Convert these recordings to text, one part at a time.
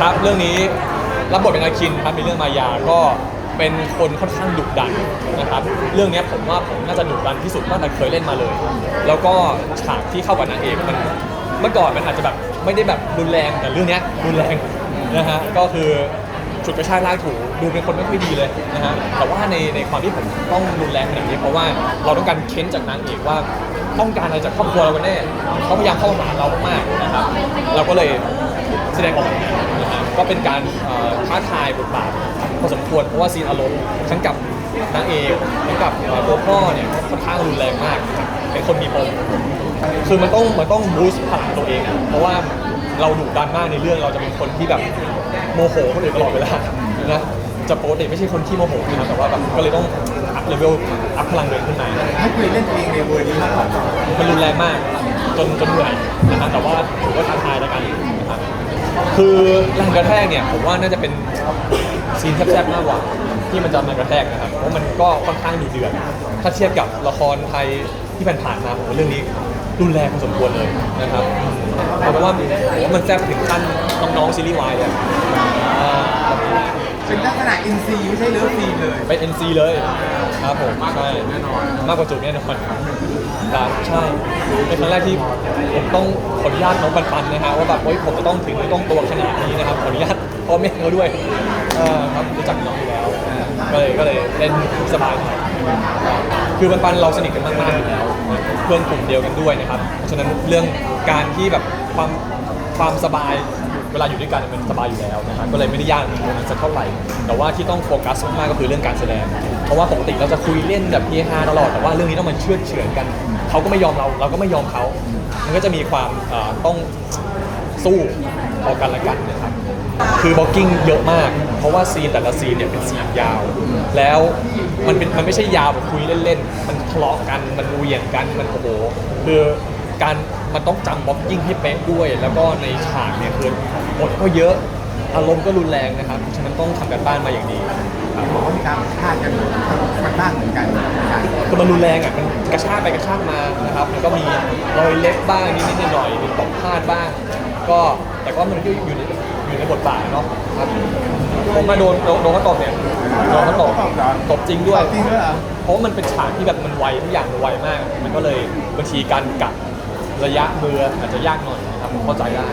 ครับเรื่องนี้รับบทเป็นอาคินครับในเรื่องมายาก็เป็นคนค่อนข้างดุดันนะครับ เรื่องนี้ผมว่าผมน่าจะดุดันที่สุดตั้งแต่เคยเล่นมาเลย แล้วก็ฉากที่เข้ากับนางเอกมันเมื่อก่อนมันอาจจะแบบไม่ได้แบบรุนแรงแต่เรื่องนี้รุนแรงนะฮะก็คือฉุดกระชากลากถูดูเป็นคนไม่ค่อยดีเลยนะฮะแต่ว่าในในความที่ผมต้องรุนแรงขนาดนี้เพราะว่าเราต้องการเค้นจากนางเอกว่า ต้องการอะไรจากครอบครัวเรากันแน่เขาพยายามเข้าหาเรามากๆนะครับเราก็เลยแสดงออกนะฮะก็เป็นการเอ่อท้าทายบทบาทพอสมควรเพราะว่าซีนอารมณ์ทั้งกับนางเอกทั้งกับเอ่อตัวพ่อเนี่ยค่อนข้างรุนแรงมากครับเป็นคนมีปม คือมันต้องมันต้องบูสต์พลังตัวเองอะเพราะว่าเราดุดันมากในเรื่องเราจะเป็นคนที่แบบโมโหคนอื่นตลอดเวลานะจะปกติไม่ใช่คนที่โมโหนะครับแต่ว่าแบบก็เลยต้องอัพเลเวลอัพพลังตัวเองขึ้นมาไม่เคยเล่นเองในเวอร์นี้ มันรุนแรงมากจนจนเหนื่อยนะฮะแต่ว่าถือว่าท้าทายแล้วกันนะครับคือแรงกระแทกเนี่ยผมว่าน่าจะเป็นซีนแซ่บๆมากกว่าที่มันจะมากระแทกนะครับเพราะมันก็ค่อนข้างดุเดือดถ้าเทียบกับละครไทยที่ผ่านๆมาผมว่าเรื่องนี้รุนแรงพอสมควรเลยนะครับเอาเป็นว่าผมว่ามันแซ่บถึงขั้นน้องๆซีรีส์วายเลย เป็นลักษณะอินซีไม่ใช่เลิฟซีนเลย เป็น NC เลยครับผมใช่มากกว่าจุดแน่นอนครับใช่เป็นครั้งแรกที่ผมต้องขออนุญาตน้องปันปันนะฮะว่าแบบเฮ้ยผมจะต้องถึงต้องตัวขนาดนี้นะครับขออนุญาตพ่อแม่เขาด้วยเออครับรู้จักน้องอยู่แล้วก็เลยก็เลยเล่นสบายหน่อยคือปันปันเราสนิทกันมากๆอยู่แล้วเพื่อนกลุ่มเดียวกันด้วยนะครับเพราะฉะนั้นเรื่องการที่แบบความความสบาย เวลาอยู่ด้วยกันมันสบายอยู่แล้วนะครับก็เลยไม่ได้ยากตรงนั้นสักเท่าไหร่ แต่ว่าที่ต้องโฟกัสมากๆก็คือเรื่องการแสดง เพราะว่าปกติเราจะคุยเล่นแบบเฮฮาตลอดแต่ว่าเรื่องนี้ต้องมันเชื่อดเฉือนกันเขาก็ไม่ยอมเราเราก็ไม่ยอมเขา มันก็จะมีความเอ่อต้องสู้ต่อกันและกันนะครับ คือบล็อกกิ้งเยอะมาก เพราะว่าซีนแต่ละซีนเนี่ยเป็นซีนยาว แล้วมันเป็นมันไม่ใช่ยาวแบบคุยเล่นๆ มันทะเลาะกัน มันเหวี่ยงกัน มันโอ้โห คือการมันต้องจำบล็อกกิ้งให้เป๊ะด้วย แล้วก็ในฉากเนี่ยคือ บทก็เยอะอารมณ์ก็รุนแรงนะครับฉะนั้นต้องทำกันบ้านมาอย่างดีครับบอกว่ามีการฆ่ากันมันบ้างเหมือนกันการคือมันรุนแรงอะมันกระชากไปกระชากมานะครับมันก็มีรอยเล็บบ้างนิดๆหน่อยๆมีตกพลาดบ้าง ก็แต่ก็มันก็อยู่ในอยู่ในบทบาทเนาะครับผมมาโดนโดนโดนเขาตบเนี่ยโดนเขาตบตบจริงด้วย จริงด้วยเหรอเพราะว่ามันเป็นฉากที่แบบมันไวทุกอย่างมันไวมาก มันก็เลยบางทีการกัดระยะมืออาจจะยากหน่อยนะ ครับผมเข้าใจได้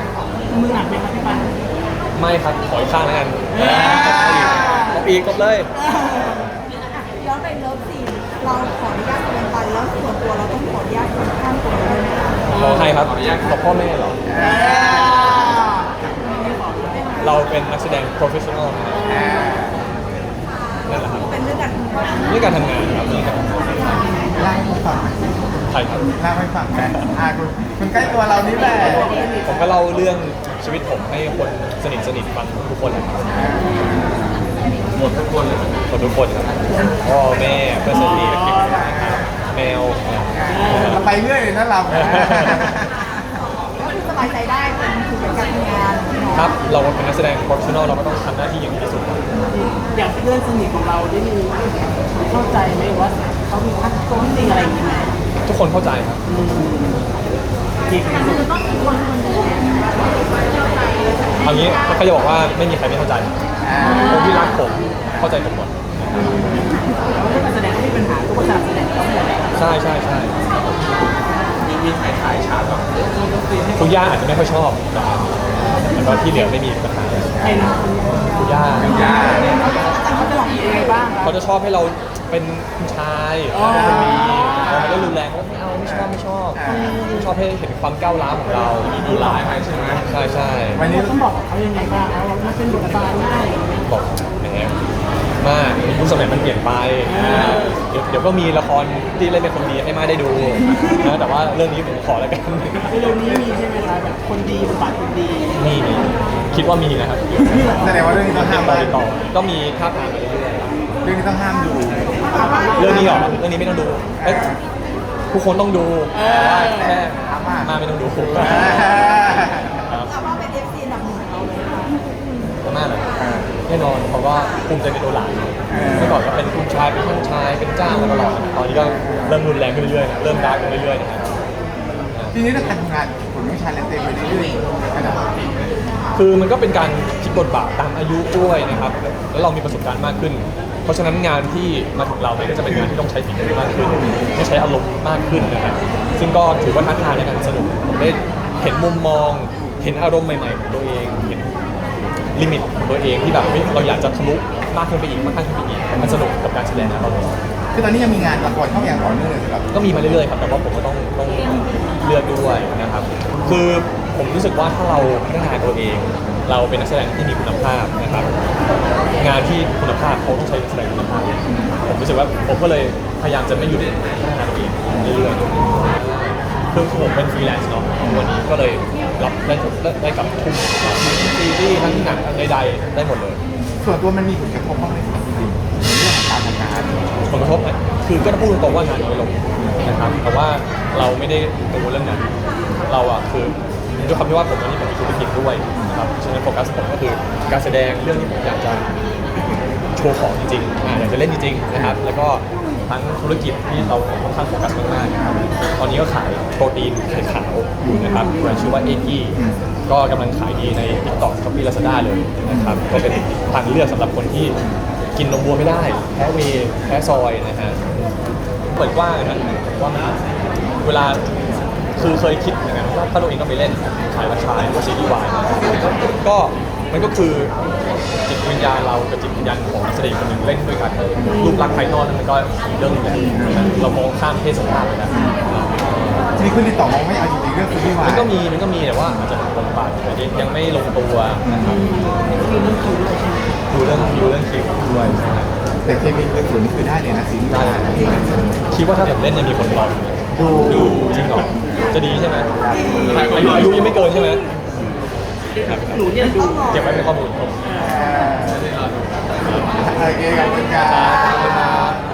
มือหนักไหมครับพี่ปันไม่ครับขออีกข้างแล้วกันตบอีกตบเลย ย้อนไปเลิฟซีนเราขออนุญาตคนไปแล้วส่วนตัวเราต้องขออนุญาตคนข้างตัวด้วยไหมคะขอใครครับขอพ่อแม่เหรอ เราเป็นนักแสดง professional นะครับนั่นแหละครับเป็นเรื่องการทำงานเรื่องการทำงานครับเรื่องการทำงานเล่าให้ฟังหน่อย ใช่ครับเล่าให้ฟังกันอ่าคุณคุณใกล้ตัวเรานี่แหละผมก็เล่าเรื่องชีวิตผมให้คนสนิทสนิทฟังทุกคนเลยครับหมดทุกคนเลยหมดทุกคนครับพ่อแม่เพื่อนสนิทนะครับแมวเราไปเรื่อยเลยนะเราก็คือสบายใจได้เป็นคือเป็นการทำงานเนาะครับเราเป็นนักแสดง professional เราก็ต้องทำหน้าที่อย่างดีที่สุดครับอย่างเพื่อนสนิทของเราได้มีเข้าใจไหมว่าเขามีทักโซนดีอะไรอย่างเงี้ย ทุกคนเข้าใจครับที่คือเอางี้เขาจะบอกว่าไม่มีใครไม่เข้าใจอ่าคนที่รักผมเข้าใจผมหมดเราไม่การแสดงไม่มีปัญหาทุกคนจะแสดงก็ไม่ได้ใช่ใช่ใช่มีมีถ่ายถ่ายฉากแบบคุณย่าอาจจะไม่ค่อยชอบนะครับแต่ว่าที่เหลือไม่มีปัญหาเห็นคุณย่าอย่าเขาจะลองยังไงบ้างครับเขาจะชอบให้เรา เป็นคุณชายอ๋อเป็นคนดีพอมันก็รุนแรงว่าไม่เอาไม่ชอบไม่ชอบชอบให้เห็นความก้าวร้าวของเรามีดีร้ายไปใช่ไหมใช่ใช่วันนี้เราต้องบอกกับเขายังไงบ้างเราไม่เป็นบุคคลง่ายบอกแหมมากยุคสมัยมันเปลี่ยนไปเดี๋ยวเดี๋ยวก็มีละครที่เล่นเป็นคนดีให้มาได้ดูนะแต่ว่าเรื่องนี้ผมขอแล้วกันเร็วๆนี้มีใช่ไหมคะแบบคนดีบทบาทคนดีมีมีคิดว่ามีนะครับแสดงว่าเรื่องนี้ต้องห้ามต่อบ้างติดต่อก็มีท่าทางไป เรื่อยเรื่องนี้ต้องห้ามดูๆเรื่องนี้เหรอเรื่องนี้ไม่ต้องดูเอ้ยทุกคนต้องดูแค่มาไม่ต้องดูครับเอาว่าเป็นเอฟซีอันดับหนึ่งของเราเลยค่ะมากเลยแน่นอนเพราะว่าภูมิใจในตัวหลานเมื่อก่อนก็เป็นคุณชายเป็นท่านชายเป็นเจ้ามาตลอดตอนนี้ก็เริ่มรุนแรงขึ้นเรื่อยๆนะเริ่มดาร์กขึ้นเรื่อยๆนะครับทีนี้ถ้าการทำงานผมต้องชาเลนจ์เต็มไปเรื่อยๆขนาดคือมันก็เป็นการพลิกบทบาทตามอายุด้วยนะครับ แล้วเรามีประสบการณ์มากขึ้น เพราะฉะนั้นงานที่มาถึงเราเนี่ยก็จะเป็นงานที่ต้องใช้ฝีมือมากขึ้นต้องใช้อารมณ์มากขึ้นนะครับซึ่งก็ถือว่าท้าทายในการสนุกผมได้เห็นมุมมอง เห็นอารมณ์ใหม่ๆของตัวเองเห็นลิมิตของตัวเองที่แบบเฮ้ยเราอยากจะทะลุมากขึ้นไปอีกมากขึ้นไปอีกมันสนุกกับการแสดงนะเราคือตอนนี้ยังมีงานละครเข้ามาอย่างต่อเนื่องเลยสำหรับก็มีมาเรื่อยๆครับแต่ว่าผมก็ต้องต้องเลือกด้วยนะครับคือ ผมรู้สึกว่าถ้าเราพัฒนาตัวเอง เราเป็นนักแสดงที่มีคุณภาพนะครับ งานที่คุณภาพเขาต้องใช้นักแสดงคุณภาพผมรู้สึกว่าผมก็เลยพยายามจะไม่หยุดพัฒนาตัวเองเรื่อยๆคือผมเป็นฟรีแลนซ์เนาะวันนี้ก็เลยรับได้ได้ได้กับทุกทั้งซีรีส์ทั้งหนังทั้งใดๆได้หมดเลย ส่วนตัวมันมีผลกระทบบ้างไหมจริงๆในเรื่องของการทำงานผลกระทบไหมคือก็ต้องพูดตรงๆว่างานน้อยลงนะครับแต่ว่าเราไม่ได้กังวลเรื่องนั้นเราอะคือ ด้วยความที่ว่าผมตอนนี้ผมมีธุรกิจด้วยนะครับฉะนั้นโฟกัสผมก็คือการแสดงเรื่องที่ผมอยากจะโชว์ของจริงๆอ่าอยากจะเล่นจริงๆนะครับ แล้วก็ทั้งธุรกิจที่เราค่อนข้างโฟกัสมากๆนะครับตอนนี้ก็ขายโปรตีนไข่ขาวอยู่นะครับแบรนด์ชื่อว่าเอกี้ก็กำลังขายดีใน TikTok Shopee Lazada เลยนะครับก็เป็นทางเลือกสำหรับคนที่กินนมวัวไม่ได้ แพ้เวย์แพ้ซอยนะฮะเปิดกว้างนะว่ามันเวลา คือเคยคิดเหมือนกันว่าถ้าตัวเองก็ไปเล่นขายมาชายหรือว่าซีรีส์วายก็มันก็คือจิตวิญญาณเรากับจิตวิญญาณของนักแสดงคนหนึ่งเล่นด้วยกันรูปลักษณ์ภายนอกนั้นมันก็อีกเรื่องหนึงแหละเรามองข้ามเพศสภาพไปแล้วมีคุณติดต่อมองไม่เอาจริงๆเรื่องซีรีส์วายมันก็มีมันก็มีแต่ว่าอาจจะบทบาทแต่ยังไม่ลงตัวนะครับดูเรื่องคิวเรื่องคิวด้วยใช่ไหมแต่เคมีเป็นส่วนนี้คือได้เลยนะซีรีส์วายคิดว่าถ้าผมเล่นจะมีคนรอดู ดูจริงเหรอจะดีใช่ไหมอายุอายุยังไม่เกินใช่ไหมครับหนูเนี่ยดูเก็บไว้เป็นข้อมูลผมโอเคขอบคุณครับ